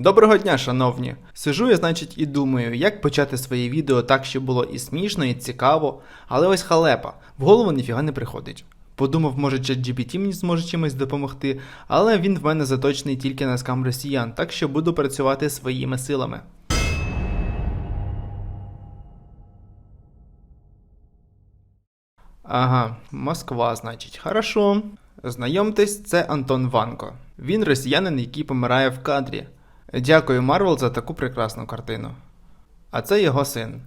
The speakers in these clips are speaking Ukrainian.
Доброго дня, шановні! Сижу я, значить, і думаю, як почати своє відео так, щоб було і смішно, і цікаво, але ось халепа, в голову ніфіга не приходить. Подумав, може ChatGPT мені зможе чимось допомогти, але він в мене заточений тільки на скам росіян, так що буду працювати своїми силами. Ага, Москва, значить. Хорошо. Знайомтесь, це Антон Ванко. Він росіянин, який помирає в кадрі. Дякую, Марвел, за таку прекрасну картину. А це його син.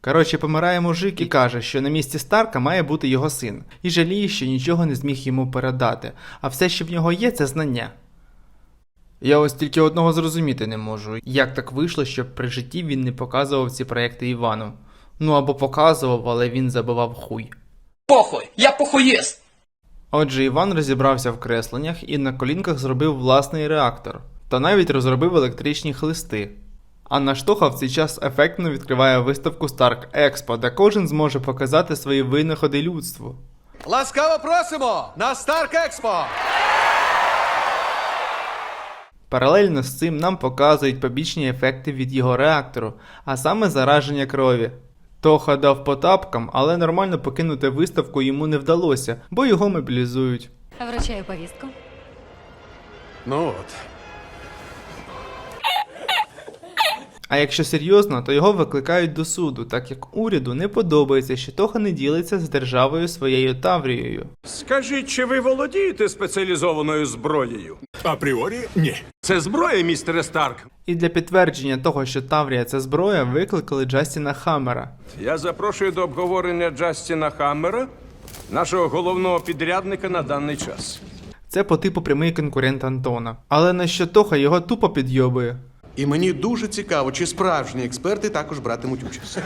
Коротше, помирає мужик і каже, що на місці Старка має бути його син, і жаліє, що нічого не зміг йому передати, а все, що в нього є, це знання. Я ось тільки одного зрозуміти не можу, як так вийшло, що при житті він не показував ці проекти Івану. Ну або показував, але він забивав хуй. Похуй, я похуєст. Отже, Іван розібрався в кресленнях і на колінках зробив власний реактор, та навіть розробив електричні хлисти. А Наштоха в цей час ефектно відкриває виставку Stark Expo, де кожен зможе показати свої винаходи людству. Ласкаво просимо на Старк Експо! Паралельно з цим нам показують побічні ефекти від його реактору, а саме зараження крові. Тоха дав по тапкам, але нормально покинути виставку йому не вдалося, бо його мобілізують. Вручаю повістку. Ну от. А якщо серйозно, то його викликають до суду, так як уряду не подобається, що Тоха не ділиться з державою своєю Таврією. Скажіть, чи ви володієте спеціалізованою зброєю? Апріорі ні. Це зброя, містере Старк. І для підтвердження того, що Таврія це зброя, викликали Джастіна Хаммера. Я запрошую до обговорення Джастіна Хаммера, нашого головного підрядника на даний час. Це по типу прямий конкурент Антона. Але на що Тоха його тупо підйобує. І мені дуже цікаво, чи справжні експерти також братимуть участь.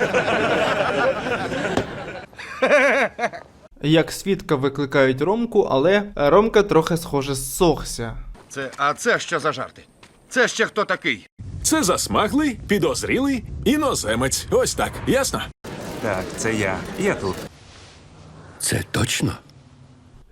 Як свідка викликають Ромку, але Ромка трохи схоже зсохся. Це, а це що за жарти? Це ще хто такий? Це засмаглий, підозрілий іноземець. Ось так, ясно? Так, це я. Я тут. Це точно.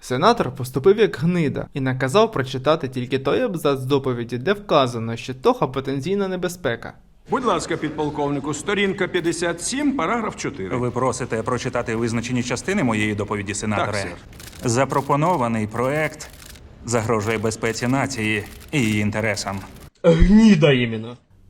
Сенатор поступив як гнида і наказав прочитати тільки той абзац доповіді, де вказано, що Тоха потенційна небезпека. Будь ласка, підполковнику, сторінка 57, параграф 4. Ви просите прочитати визначені частини моєї доповіді, сенаторе. Так, сер. Запропонований проект загрожує безпеці нації і її інтересам.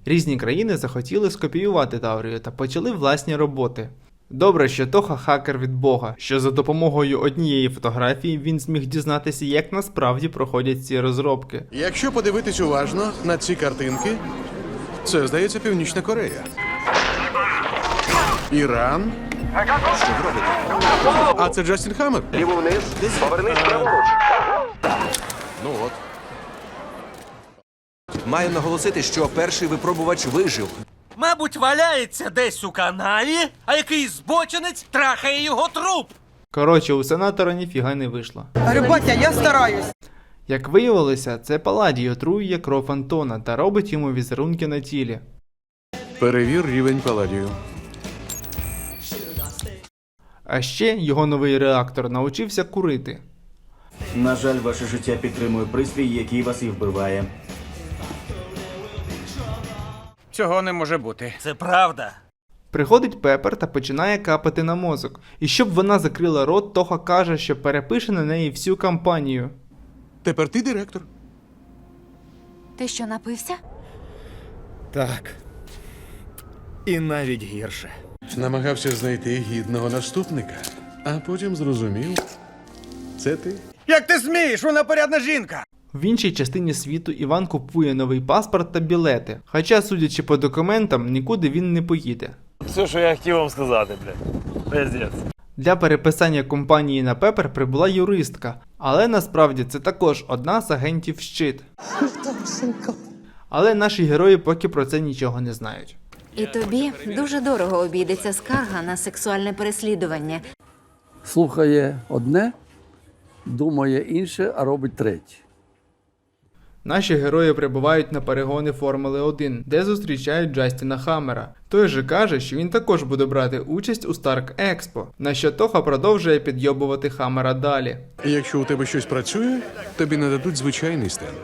Різні країни захотіли скопіювати Таврію та почали власні роботи. Добре, що Тоха хакер від Бога, що за допомогою однієї фотографії він зміг дізнатися, як насправді проходять ці розробки. Якщо подивитись уважно на ці картинки, це здається Північна Корея. Іран. Що? А це Джастін Хаммер? Ліво вниз, повернись праворуч. Ну от. Маю наголосити, що перший випробувач вижив. Мабуть, валяється десь у канаві, а якийсь збочинець трахає його труп. Коротше, у сенатора ніфіга не вийшло. Рибатя, я стараюсь. Як виявилося, це Паладій отруює кров Антона та робить йому візерунки на тілі. Перевір рівень паладію. А ще його новий реактор навчився курити. На жаль, ваше життя підтримує пристрій, який вас і вбиває. Цього не може бути. Це правда. Приходить Пепер та починає капати на мозок. І щоб вона закрила рот, Тоха каже, що перепише на неї всю кампанію. Тепер ти директор. Ти що напився? Так. І навіть гірше. Намагався знайти гідного наступника, а потім зрозумів. Це ти. Як ти смієш? Вона порядна жінка. В іншій частині світу Іван купує новий паспорт та білети. Хоча, судячи по документам, нікуди він не поїде. Все, що я хотів вам сказати, блядь. Пиздець. Для переписання компанії на Пепер прибула юристка, але насправді це також одна з агентів щит. Але наші герої поки про це нічого не знають. І тобі дуже дорого обійдеться скарга на сексуальне переслідування. Слухає одне, думає інше, а робить третє. Наші герої прибувають на перегони Формули 1, де зустрічають Джастіна Хаммера. Той же каже, що він також буде брати участь у Старк Експо, на що Тоха продовжує підйобувати Хаммера далі. Якщо у тебе щось працює, тобі нададуть звичайний стенд.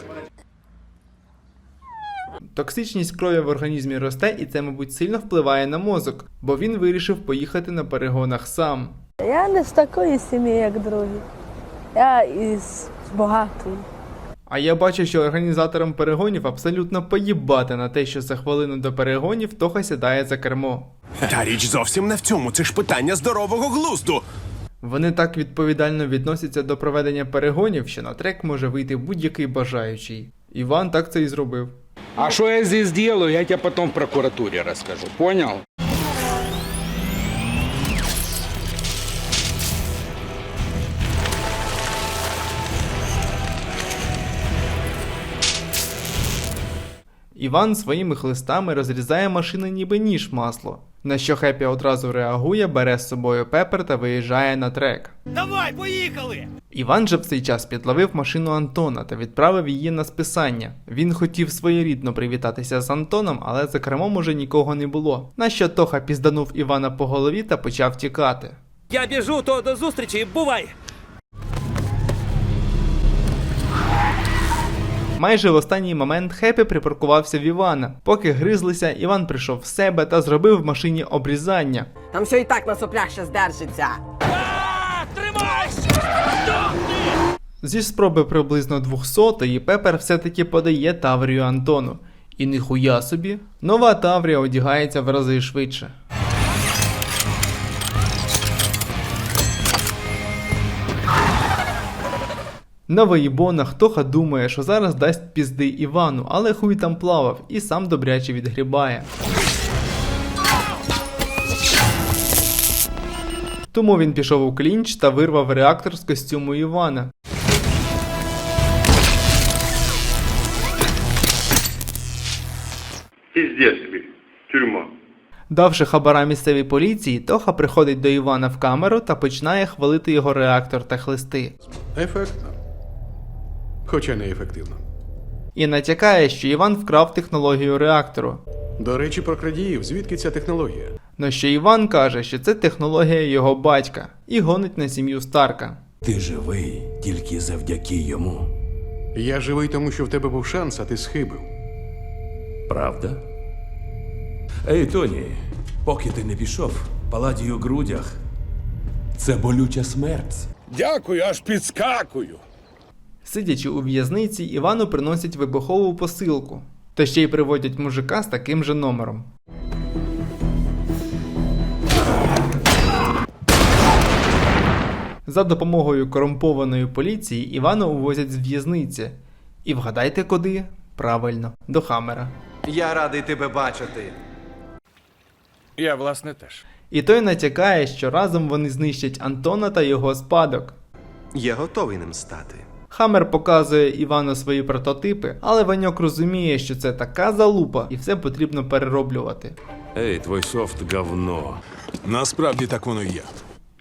Токсичність крові в організмі росте, і це, мабуть, сильно впливає на мозок, бо він вирішив поїхати на перегонах сам. Я не з такої сім'ї, як другі. Я із багатої. А я бачу, що організаторам перегонів абсолютно поїбати на те, що за хвилину до перегонів Тоха сідає за кермо. Та річ зовсім не в цьому. Це ж питання здорового глузду. Вони так відповідально відносяться до проведення перегонів, що на трек може вийти будь-який бажаючий. Іван так це і зробив. А що я здесь делаю, я тебе потом в прокуратурі розкажу. Понял? Іван своїми хлистами розрізає машини ніби ніж масло. На що Хеппі одразу реагує, бере з собою пепер та виїжджає на трек. Давай, поїхали! Іван же в цей час підловив машину Антона та відправив її на списання. Він хотів своєрідно привітатися з Антоном, але за кермом уже нікого не було. На що Тоха пізданув Івана по голові та почав тікати. Я біжу, то до зустрічі, бувай! Майже в останній момент Хеппі припаркувався в Івана. Поки гризлися, Іван прийшов в себе та зробив в машині обрізання. Там все і так на соплях ще здержиться. Тримайся! Зі спроби приблизно 200-ї Пепер все-таки подає Таврію Антону. І ніхуя собі, нова Таврія одягається в рази швидше. На виїбонах Тоха думає, що зараз дасть пізди Івану, але хуй там плавав і сам добряче відгрібає. Тому він пішов у клінч та вирвав реактор з костюму Івана. Тобі. Тюрма. Давши хабара місцевій поліції, Тоха приходить до Івана в камеру та починає хвалити його реактор та хлисти. Ефектно. Хоча не ефективно. І натякає, що Іван вкрав технологію реактору. До речі, про крадіїв, звідки ця технологія? На що Іван каже, що це технологія його батька і гонить на сім'ю Старка. Ти живий тільки завдяки йому. Я живий, тому що в тебе був шанс, а ти схибив. Правда? Ей, Тоні, поки ти не пішов, паладій у грудях. Це болюча смерть. Дякую, аж підскакую. Сидячи у в'язниці, Івану приносять вибухову посилку, та ще й приводять мужика з таким же номером. За допомогою корумпованої поліції Івана увозять з в'язниці. І вгадайте куди? Правильно, до Хамера. Я радий тебе бачити. Я, власне, теж. І той натякає, що разом вони знищать Антона та його спадок. Я готовий ним стати. Хаммер показує Івану свої прототипи, але Ваньок розуміє, що це така залупа, і все потрібно перероблювати. Ей, твой софт говно. Насправді так воно є.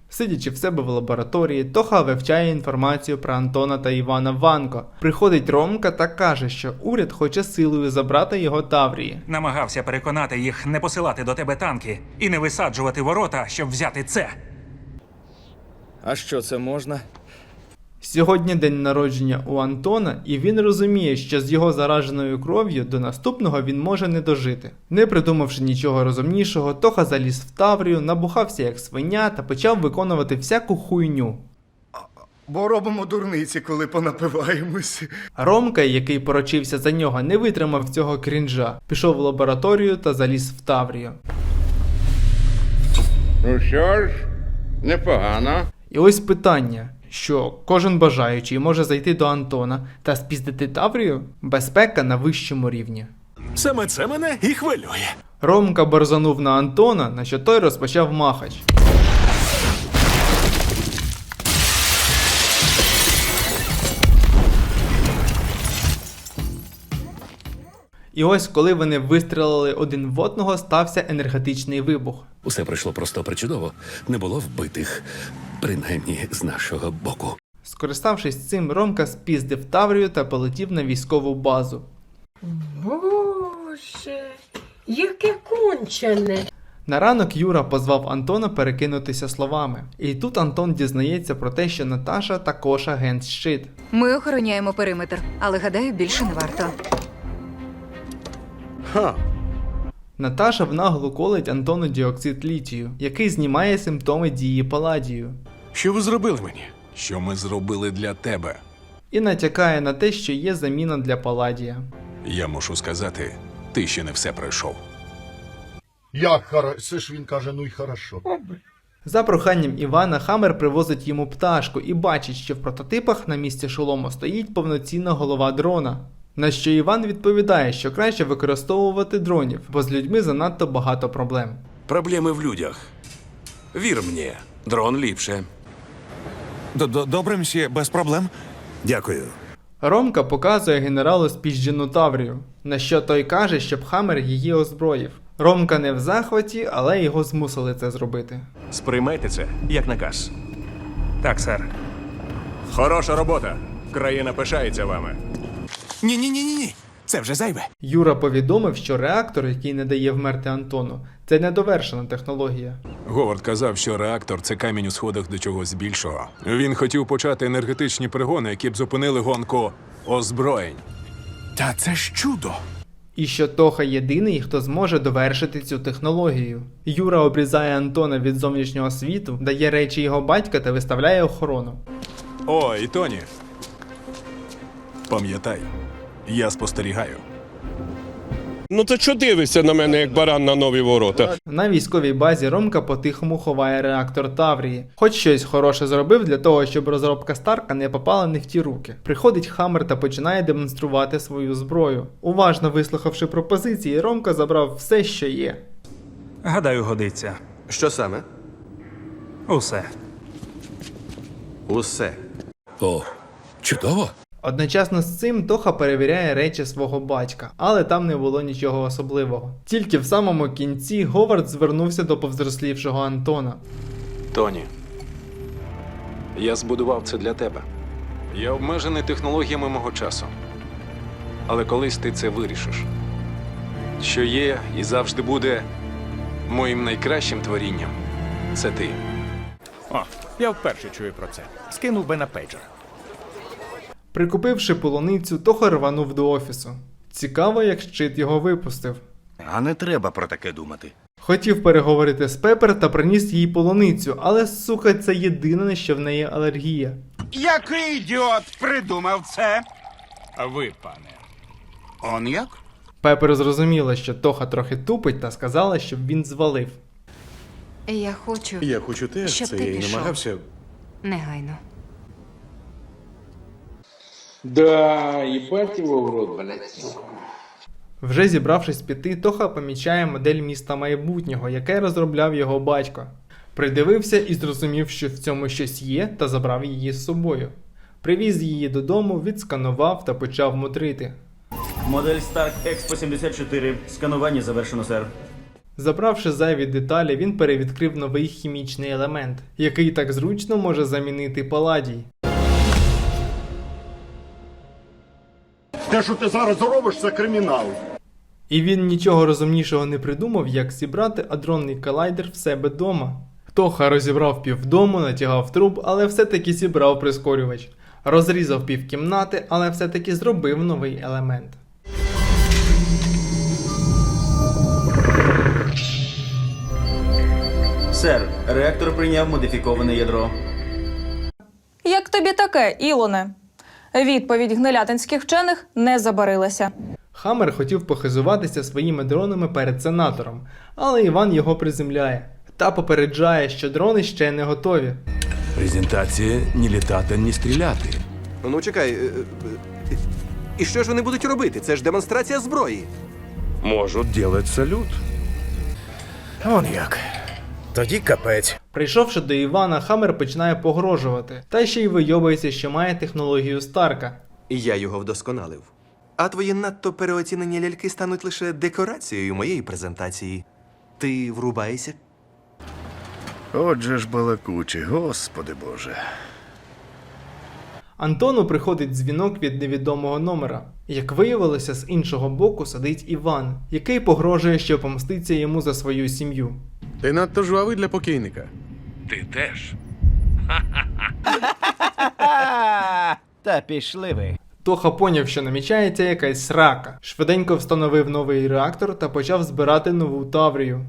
Сидячи в себе в лабораторії, Тоха вивчає інформацію про Антона та Івана Ванко. Приходить Ромка та каже, що уряд хоче силою забрати його Таврії. Намагався переконати їх не посилати до тебе танки і не висаджувати ворота, щоб взяти це. А що це можна? Сьогодні день народження у Антона, і він розуміє, що з його зараженою кров'ю до наступного він може не дожити. Не придумавши нічого розумнішого, Тоха заліз в Таврію, набухався як свиня та почав виконувати всяку хуйню. Бо робимо дурниці, коли понапиваємось. Ромка, який порочився за нього, не витримав цього крінжа, пішов в лабораторію та заліз в Таврію. Ну що ж, непогано. І ось питання. Що кожен бажаючий може зайти до Антона та спіздити Таврію? Безпека на вищому рівні. Саме це мене і хвилює. Ромка борзанув на Антона, на що той розпочав махач. І ось коли вони вистрілили один в одного, стався енергетичний вибух. Усе пройшло просто причудово. Не було вбитих, принаймні з нашого боку. Скориставшись цим, Ромка спіздив Таврію та полетів на військову базу. Боже, яке кончене. На ранок Юра позвав Антона перекинутися словами. І тут Антон дізнається про те, що Наташа також агент щит. Ми охороняємо периметр, але гадаю, більше не варто. Ха. Наташа в наглу колить Антону діоксид літію, який знімає симптоми дії паладію, Що ви зробили мені? Що ми зробили для тебе? і натякає на те, що є заміна для паладія. Я мушу сказати, ти ще не все пройшов. Як хорошо? Ж він каже, ну й хорошо. За проханням Івана Хаммер привозить йому пташку і бачить, що в прототипах на місці шолому стоїть повноцінна голова дрона. На що Іван відповідає, що краще використовувати дронів, бо з людьми занадто багато проблем. Проблеми в людях. Вір мені, дрон ліпше. Добре, мсьє, без проблем. Дякую. Ромка показує генералу спіжджену Таврію, на що той каже, щоб Хаммер її озброїв. Ромка не в захваті, але його змусили це зробити. Сприймайте це як наказ. Так, сер. Хороша робота. Країна пишається вами. Ні, ні, ні, ні, ні. Це вже зайве. Юра повідомив, що реактор, який не дає вмерти Антону, це недовершена технологія. Говард казав, що реактор це камінь у сходах до чогось більшого. Він хотів почати енергетичні пригони, які б зупинили гонку озброєнь. Та це ж чудо. І що Тоха єдиний, хто зможе довершити цю технологію. Юра обрізає Антона від зовнішнього світу, дає речі його батька та виставляє охорону. О, і Тоні. Пам'ятай, я спостерігаю. Ну ти що дивишся на мене, як баран на нові ворота? На військовій базі Ромка по-тихому ховає реактор Таврії, хоч щось хороше зробив для того, щоб розробка Старка не попала не в ті руки. Приходить Хаммер та починає демонструвати свою зброю. Уважно вислухавши пропозиції, Ромка забрав все, що є. Гадаю, годиться. Що саме? Усе. Усе. О, чудово. Одночасно з цим Тоха перевіряє речі свого батька, але там не було нічого особливого. Тільки в самому кінці Говард звернувся до повзрослівшого Антона. Тоні. Я збудував це для тебе. Я обмежений технологіями мого часу. Але колись ти це вирішиш. Що є і завжди буде моїм найкращим творінням. Це ти. О, я вперше чую про це. Скинув би на пейджер. Прикупивши полуницю, Тоха рванув до офісу. Цікаво, як щит його випустив. А не треба про таке думати. Хотів переговорити з Пепер та приніс їй полуницю, але сука, це єдине, що в неї алергія. Який ідіот придумав це? А ви, пане. Он як? Пепер зрозуміла, що Тоха трохи тупить та сказала, щоб він звалив. Я хочу Я хочу теж Щоб це ти я пішов. намагався. негайно. Да, ебать его в рот, блядь. Вже зібравшись піти, Тоха помічає модель міста майбутнього, яке розробляв його батько. Придивився і зрозумів, що в цьому щось є, та забрав її з собою. Привіз її додому, відсканував та почав мудрити. Модель Stark Expo 74. Сканування завершено, сер. Забравши зайві деталі, він перевідкрив новий хімічний елемент, який так зручно може замінити паладій. Те, що ти зараз робиш, це кримінал. І він нічого розумнішого не придумав, як зібрати адронний колайдер в себе дома. Тоха розібрав півдому, натягав труб, але все-таки зібрав прискорювач. Розрізав півкімнати, але все-таки зробив новий елемент. Сер, реактор прийняв модифіковане ядро. Як тобі таке, Ілоне? Відповідь гнилятинських вчених не забарилася. Хаммер хотів похизуватися своїми дронами перед сенатором, але Іван його приземляє та попереджає, що дрони ще не готові. Презентація ні літати, ні стріляти. Ну чекай. е, е, І що ж вони будуть робити? Це ж демонстрація зброї. Можуть делать салют. Он як. Тоді капець. Прийшовши до Івана, Хаммер починає погрожувати, та ще й вийобується, що має технологію Старка. І я його вдосконалив. А твої надто переоцінені ляльки стануть лише декорацією моєї презентації. Ти врубаєшся? Отже ж балакучі, господи боже. Антону приходить дзвінок від невідомого номера. Як виявилося, з іншого боку сидить Іван, який погрожує, що помститься йому за свою сім'ю. Ти надто жвавий для покійника. Ти теж. Та пішли ви. Тоха поняв, що намічається якась срака. Швиденько встановив новий реактор та почав збирати нову Таврію.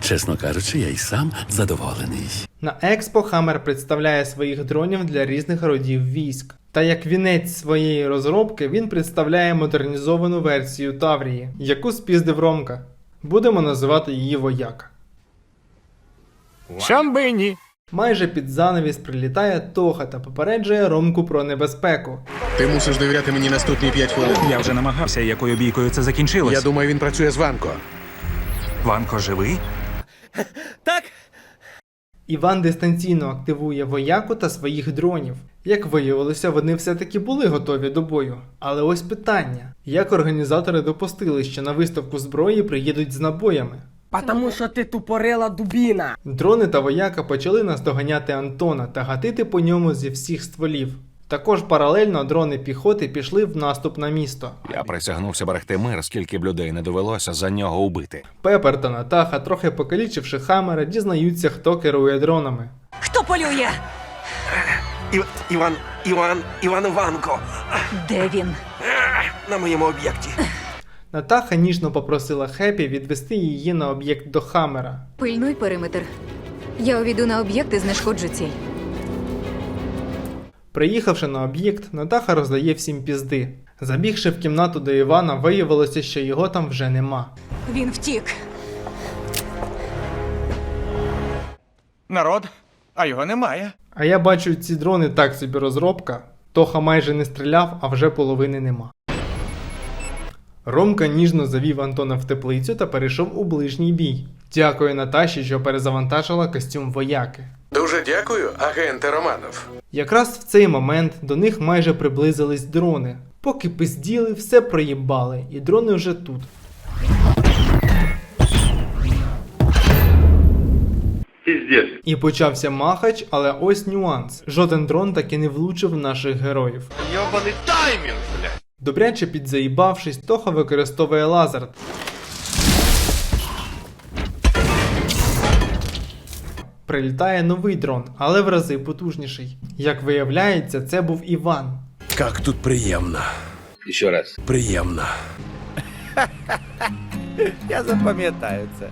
Чесно кажучи, я й сам задоволений. На Експо Хаммер представляє своїх дронів для різних родів військ. Та як вінець своєї розробки він представляє модернізовану версію Таврії, яку спіздив Ромка. Будемо називати її вояка. Чом би і ні? Майже під занавіс прилітає Тоха та попереджує Ромку про небезпеку. Ти мусиш довіряти мені наступні 5 хвилин. Я вже намагався, якою бійкою це закінчилось. Я думаю, він працює з Ванко. Ванко живий? Так. Іван дистанційно активує вояку та своїх дронів. Як виявилося, вони все-таки були готові до бою. Але ось питання: як організатори допустили, що на виставку зброї приїдуть з набоями? Потому що ти тупорила дубіна. Дрони та вояка почали наздоганяти Антона та гатити по ньому зі всіх стволів. Також паралельно дрони піхоти пішли в наступ на місто. Я присягнувся берегти мир, скільки б людей не довелося за нього убити. Пепер та Натаха, трохи покалічивши Хаммера, дізнаються, хто керує дронами. Хто полює? Іван, Іван, Іван Іванко Де він? на моєму об'єкті. Натаха ніжно попросила Хеппі відвести її на об'єкт до Хаммера. Пильнуй периметр. Я увійду на об'єкт і знешкоджу ціль. Приїхавши на об'єкт, Натаха роздає всім пізди. Забігши в кімнату до Івана, виявилося, що його там вже нема. Він втік. Народ, а його немає. А я бачу, ці дрони так собі розробка. Тоха майже не стріляв, а вже половини нема. Ромка ніжно завів Антона в теплицю та перейшов у ближній бій. Дякую Наташі, що перезавантажила костюм вояки. Дуже дякую, агенте Романов. Якраз в цей момент до них майже приблизились дрони. Поки пизділи, все проїбали, і дрони вже тут. І почався махач, але ось нюанс. Жоден дрон таки не влучив в наших героїв. Йобаний таймінг, бля. Добряче підзаїбавшись, Тоха використовує лазер. Прилітає новий дрон, але в рази потужніший. Як виявляється, це був Іван. Як тут приємно. Ще раз. Приємно. Я запам'ятаю це.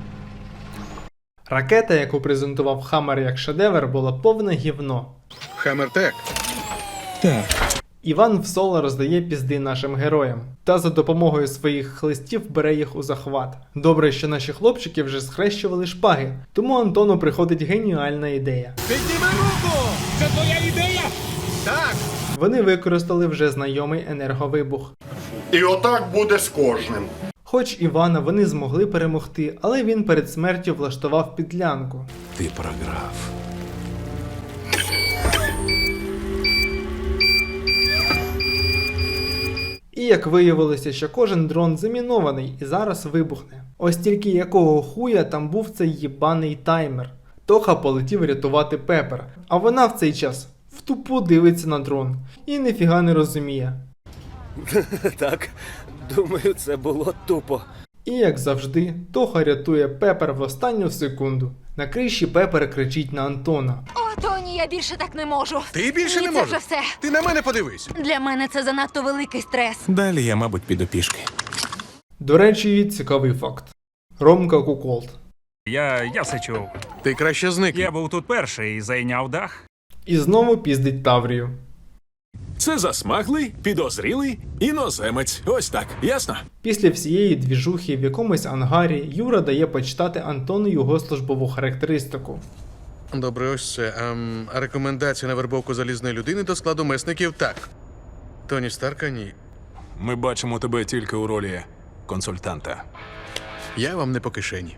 Ракета, яку презентував Хаммер як шедевр, була повне гівно. Хаммертек. Іван в соло роздає пізди нашим героям та за допомогою своїх хлистів бере їх у захват. Добре, що наші хлопчики вже схрещували шпаги, тому Антону приходить геніальна ідея. Підніми руку! Це твоя ідея? Так! Вони використали вже знайомий енерговибух. І отак буде з кожним. Хоч Івана вони змогли перемогти, але він перед смертю влаштував підлянку. Ти програв. Як виявилося, що кожен дрон замінований і зараз вибухне. Ось тільки якого хуя там був цей їбаний таймер. Тоха полетів рятувати Пепер, а вона в цей час втупу дивиться на дрон і ніфіга не розуміє. Так, думаю, це було тупо. І як завжди, Тоха рятує Пепер в останню секунду. На криші Пепер кричить на Антона. Тоні, я більше так не можу. Ти більше Ні, не це вже все. Ти на мене подивись. Для мене це занадто великий стрес. Далі я, мабуть, піду пішки. До речі, цікавий факт. Ромка Куколт. Я, я все чув. Ти краще зник. Я був тут перший і зайняв дах. І знову піздить Таврію. Це засмаглий, підозрілий іноземець. Ось так, ясно? Після всієї двіжухи в якомусь ангарі Юра дає почитати Антону його службову характеристику. Добре, ось це. Ем, рекомендація на вербовку залізної людини до складу месників так. Тоні Старка ні. Ми бачимо тебе тільки у ролі консультанта. Я вам не по кишені.